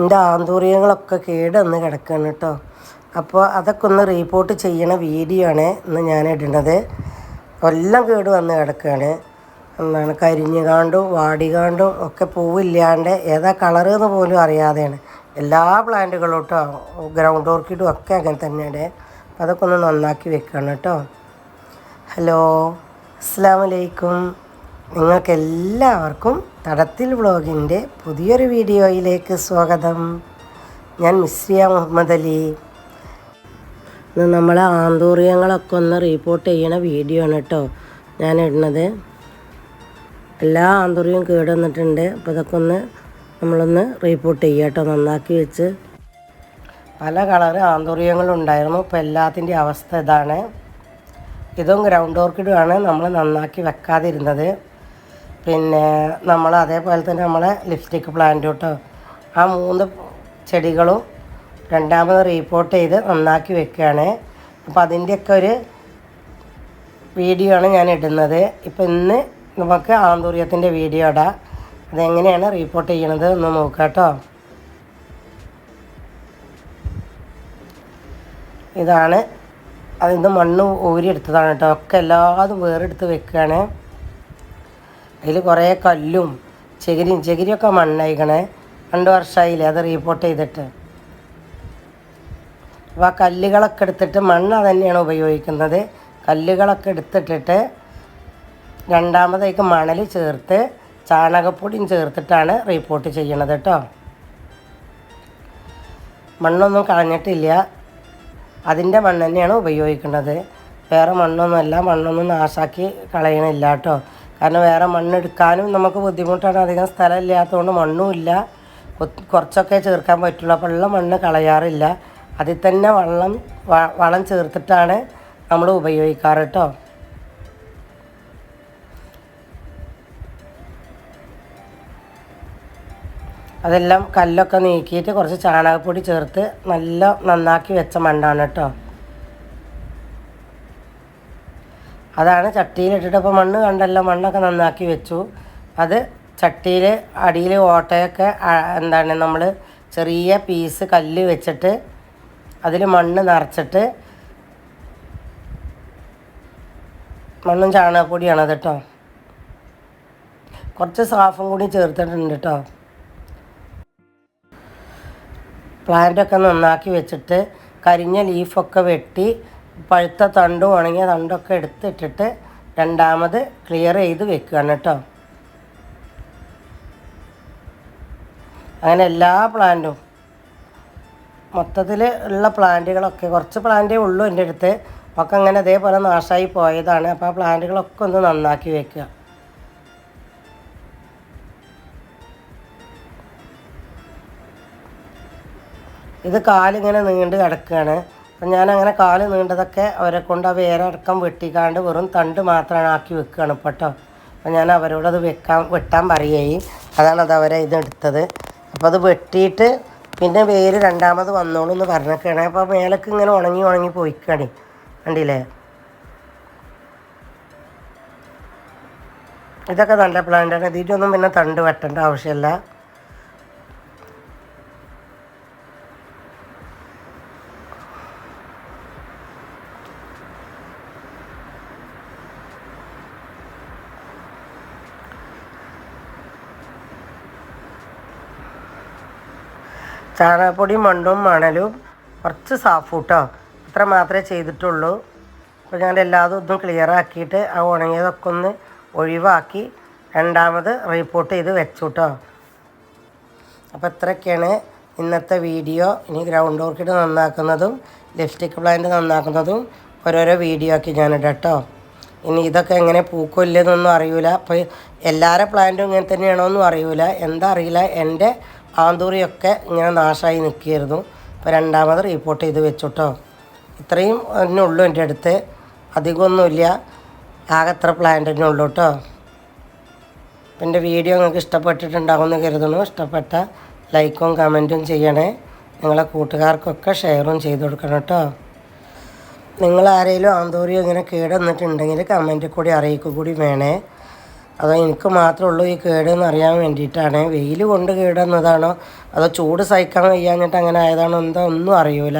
എന്റെ ആന്തൂറിയങ്ങളൊക്കെ കേടന്ന് കിടക്കുകയാണ് കേട്ടോ. അപ്പോൾ അതൊക്കെ ഒന്ന് റീപ്പോർട്ട് ചെയ്യണ വീഡിയോ ആണ് ഇന്ന് ഞാൻ ഇടുന്നത് എല്ലാം കേട് വന്ന് കിടക്കുകയാണ് എന്താണ് കരിഞ്ഞ് കാണ്ടും വാടി കാണ്ടും ഒക്കെ പൂവില്ലാണ്ട് ഏതാ കളറ് എന്ന് പോലും അറിയാതെയാണ്. എല്ലാ പ്ലാന്റുകളും കേട്ടോ ഗ്രൗണ്ട് ഓർക്കിഡും ഒക്കെ അങ്ങനെ തന്നെയാണ്. അപ്പോൾ അതൊക്കെ ഒന്ന് നന്നാക്കി വെക്കണം കേട്ടോ. ഹലോ അസ്സാം വലൈക്കും നിങ്ങൾക്ക് എല്ലാവർക്കും തടത്തിൽ വ്ളോഗിന്റെ പുതിയൊരു വീഡിയോയിലേക്ക് സ്വാഗതം. ഞാൻ മിസ്രിയ മുഹമ്മദ് അലി. ഇന്ന് നമ്മൾ ആന്തൂറിയങ്ങളൊക്കെ ഒന്ന് റിപ്പോർട്ട് ചെയ്യണ വീഡിയോ ആണ് കേട്ടോ. ഞാൻ ഇടുന്നത്. എല്ലാ ആന്തൂറിയും കേടുവന്നിട്ടുണ്ട് അപ്പോൾ ഇതൊക്കെ ഒന്ന് നമ്മളൊന്ന് റിപ്പോർട്ട് ചെയ്യുക കേട്ടോ. നന്നാക്കി വെച്ച്. പല കളർ ആന്തൂറിയങ്ങളുണ്ടായിരുന്നു ഇപ്പോൾ എല്ലാത്തിന്റെ അവസ്ഥ ഇതാണ്. ഇതും ഗ്രൗണ്ട് ഓർക്കിഡുമാണ് നമ്മൾ നന്നാക്കി വെക്കാതിരുന്നത്. പിന്നെ നമ്മൾ അതേപോലെ തന്നെ നമ്മളെ ലിപ്സ്റ്റിക് പ്ലാന്റ് കേട്ടോ ആ മൂന്ന് ചെടികളും രണ്ടാമത് റീപ്പോർട്ട് ചെയ്ത് നന്നാക്കി വെക്കുകയാണ്. അപ്പോൾ അതിന്റെയൊക്കെ ഒരു വീഡിയോ ആണ് ഞാൻ ഇടുന്നത്. ഇപ്പോൾ ഇന്ന് നമുക്ക് ആന്തൂര്യത്തിന്റെ വീഡിയോ ഇടാം. അതെങ്ങനെയാണ് റീപ്പോർട്ട് ചെയ്യണത് ഒന്ന് നോക്കാം കേട്ടോ. ഇതാണ്. അതിന്ന് മണ്ണ് ഊരിയെടുത്തതാണ് കേട്ടോ. ഒക്കെ എല്ലാതും വേറെടുത്ത് വെക്കുകയാണ്. അതിൽ കുറേ കല്ലും ചകിരിയും ചകിരിയൊക്കെ മണ്ണയക്കണേ. രണ്ട് വർഷമായില്ലേ അത് റീപ്പോർട്ട് ചെയ്തിട്ട്. അപ്പോൾ ആ കല്ലുകളൊക്കെ എടുത്തിട്ട് മണ്ണ് തന്നെയാണ് ഉപയോഗിക്കുന്നത്. കല്ലുകളൊക്കെ എടുത്തിട്ടിട്ട് രണ്ടാമതേക്ക് മണൽ ചേർത്ത് ചാണകപ്പൊടിയും ചേർത്തിട്ടാണ് റിപ്പോർട്ട് ചെയ്യണത് കേട്ടോ മണ്ണൊന്നും കളഞ്ഞിട്ടില്ല. അതിന്റെ മണ്ണ് തന്നെയാണ് ഉപയോഗിക്കുന്നത്. വേറെ മണ്ണൊന്നുമല്ല മണ്ണൊന്നും നാശാക്കി കളയണില്ല കേട്ടോ കാരണം വേറെ മണ്ണെടുക്കാനും നമുക്ക് ബുദ്ധിമുട്ടാണ്. അധികം സ്ഥലം ഇല്ലാത്തതുകൊണ്ട് മണ്ണും ഇല്ല. കുറച്ചൊക്കെ ചേർക്കാൻ പറ്റുള്ളൂ. അപ്പോൾ ഉള്ള മണ്ണ് കളയാറില്ല. അതിൽ തന്നെ വെള്ളം വളം ചേർത്തിട്ടാണ് നമ്മൾ ഉപയോഗിക്കാറ് കേട്ടോ. അതെല്ലാം കല്ലൊക്കെ നീക്കിയിട്ട് കുറച്ച് ചാണകപ്പൊടി ചേർത്ത് നല്ല നന്നാക്കി വെച്ച മണ്ണാണ് കേട്ടോ. അതാണ് ചട്ടിയിലിട്ടിട്ട് ഇപ്പോൾ മണ്ണ് കണ്ടല്ലോ മണ്ണൊക്കെ നന്നാക്കി വെച്ചു. അത് ചട്ടിയിൽ അടിയിൽ ഓട്ടയൊക്കെ എന്താണ് നമ്മൾ ചെറിയ പീസ് കല്ല് വെച്ചിട്ട് അതിൽ മണ്ണ് നിറച്ചിട്ട് മണ്ണും ചാണകപ്പൊടിയാണ് അത് കേട്ടോ കുറച്ച് സാഫും കൂടി ചേർത്തിട്ടുണ്ട് കേട്ടോ പ്ലാന്റൊക്കെ നന്നാക്കി വെച്ചിട്ട് കരിഞ്ഞ ലീഫൊക്കെ വെട്ടി പഴുത്ത തണ്ട് ഉണങ്ങിയ തണ്ടൊക്കെ എടുത്തിട്ടിട്ട് രണ്ടാമത് ക്ലിയർ ചെയ്ത് വെക്കുകയാണ് കേട്ടോ. അങ്ങനെ എല്ലാ പ്ലാന്റും മൊത്തത്തിൽ ഉള്ള പ്ലാന്റുകളൊക്കെ കുറച്ച് പ്ലാന്റേ ഉള്ളൂ എന്റെ അടുത്ത്. ഒക്കെ അങ്ങനെ അതേപോലെ നാശമായി പോയതാണ്. അപ്പോൾ ആ പ്ലാന്റുകളൊക്കെ ഒന്ന് നന്നാക്കി വെക്കുക. ഇത് കാലിങ്ങനെ നീണ്ട് കിടക്കുകയാണ്. അപ്പം ഞാൻ അങ്ങനെ കാൽ നീണ്ടതൊക്കെ അവരെ കൊണ്ട് ആ വേരടക്കം വെട്ടിക്കാണ്ട് വെറും തണ്ട് മാത്രമാണ് ആക്കി വെക്കുകയാണ് ഇപ്പോൾ കേട്ടോ അപ്പം ഞാൻ അവരോടത് വെക്കാൻ വെട്ടാൻ പറയുകയും അതാണ് അത് അവരെ ഇതെടുത്തത് അപ്പോൾ അത് വെട്ടിയിട്ട് പിന്നെ വേര് രണ്ടാമത് വന്നോളൂ എന്ന് പറഞ്ഞൊക്കെയാണ്. അപ്പോൾ മേലക്ക് ഇങ്ങനെ ഉണങ്ങി ഉണങ്ങി പോയിക്കാണ്. കണ്ടില്ലേ? ഇതൊക്കെ നല്ല പ്ലാന്റാണ് ഇതിന്റെ ഒന്നും പിന്നെ തണ്ട് വെട്ടേണ്ട ആവശ്യമില്ല ചാണകപ്പൊടി മണ്ണും മണലും കുറച്ച് സാഫ് കേട്ടോ അത്ര മാത്രമേ ചെയ്തിട്ടുള്ളൂ. അപ്പോൾ ഞാൻ എല്ലാതും ഇതും ക്ലിയർ ആക്കിയിട്ട് ആ ഉണങ്ങിയതൊക്കെ ഒന്ന് ഒഴിവാക്കി രണ്ടാമത് റിപ്പോർട്ട് ചെയ്ത് വെച്ചു കേട്ടോ അപ്പോൾ ഇത്രയൊക്കെയാണ് ഇന്നത്തെ വീഡിയോ ഇനി ഗ്രൗണ്ട് ഓർക്കിഡ് നന്നാക്കുന്നതും ലിപ്സ്റ്റിക് പ്ലാന്റ് നന്നാക്കുന്നതും ഓരോരോ വീഡിയോ ആക്കി ഞാനിടാം കേട്ടോ ഇനി ഇതൊക്കെ എങ്ങനെ പൂക്കില്ലെന്നൊന്നും അറിയില്ല അപ്പോൾ എല്ലാവരുടെ പ്ലാന്റും ഇങ്ങനെ തന്നെയാണോ എന്നും അറിയില്ല എന്താ അറിയില്ല. എന്റെ ആന്തൂറിയൊക്കെ ഇങ്ങനെ നാശമായി നിൽക്കുകയായിരുന്നു. അപ്പോൾ രണ്ടാമത് റിപ്പോർട്ട് ചെയ്ത് വെച്ചു കേട്ടോ ഇത്രയും തന്നെ ഉള്ളൂ എന്റെ അടുത്ത്. അധികമൊന്നുമില്ല. ആകെ എത്ര പ്ലാന്റ് തന്നെ ഉള്ളൂ കേട്ടോ എന്റെ വീഡിയോ നിങ്ങൾക്ക് ഇഷ്ടപ്പെട്ടിട്ടുണ്ടാകുമെന്ന് കരുതുന്നു. ഇഷ്ടപ്പെട്ട ലൈക്കും കമന്റും ചെയ്യണേ. നിങ്ങളെ കൂട്ടുകാർക്കൊക്കെ ഷെയറും ചെയ്ത് കൊടുക്കണം കേട്ടോ നിങ്ങൾ ആരെങ്കിലും ആന്തോറിയോ ഇങ്ങനെ കേടുവന്നിട്ടുണ്ടെങ്കിൽ കമന്റിൽ കൂടി അറിയിക്കുക കൂടി വേണേ. അതോ എനിക്ക് മാത്രമേ ഉള്ളൂ ഈ കേടെന്ന് അറിയാൻ വേണ്ടിയിട്ടാണ്. വെയിൽ കൊണ്ട് കേടുന്നതാണോ? അതോ ചൂട് സഹിക്കാൻ വയ്യാഞ്ഞിട്ട് അങ്ങനെ ആയതാണോ? എന്താ ഒന്നും അറിയൂല.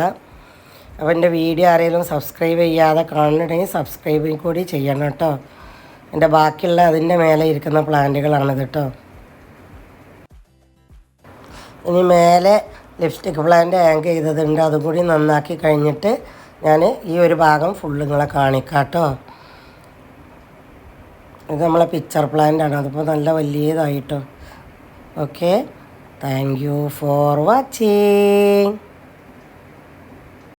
അപ്പോൾ എന്റെ വീഡിയോ ആരെങ്കിലും സബ്സ്ക്രൈബ് ചെയ്യാതെ കാണുന്നുണ്ടെങ്കിൽ സബ്സ്ക്രൈബ് കൂടി ചെയ്യണം കേട്ടോ. എന്റെ ബാക്കിയുള്ള അതിന്റെ മേലെ ഇരിക്കുന്ന പ്ലാന്റുകളാണിത് കേട്ടോ. ഇനി മേലെ ലിപ്സ്റ്റിക് പ്ലാന്റ് ഹാങ്ക് ചെയ്തതുണ്ട്. അതും കൂടി നന്നാക്കി കഴിഞ്ഞിട്ട് ഞാൻ ഈ ഒരു ഭാഗം ഫുള്ള് നിങ്ങളെ കാണിക്കാം കേട്ടോ. ഇത് നമ്മളെ പിക്ചർ പ്ലാന്റ് ആണ്. അതിപ്പോൾ നല്ല വലിയതായിട്ടോ. Okay thank you for watching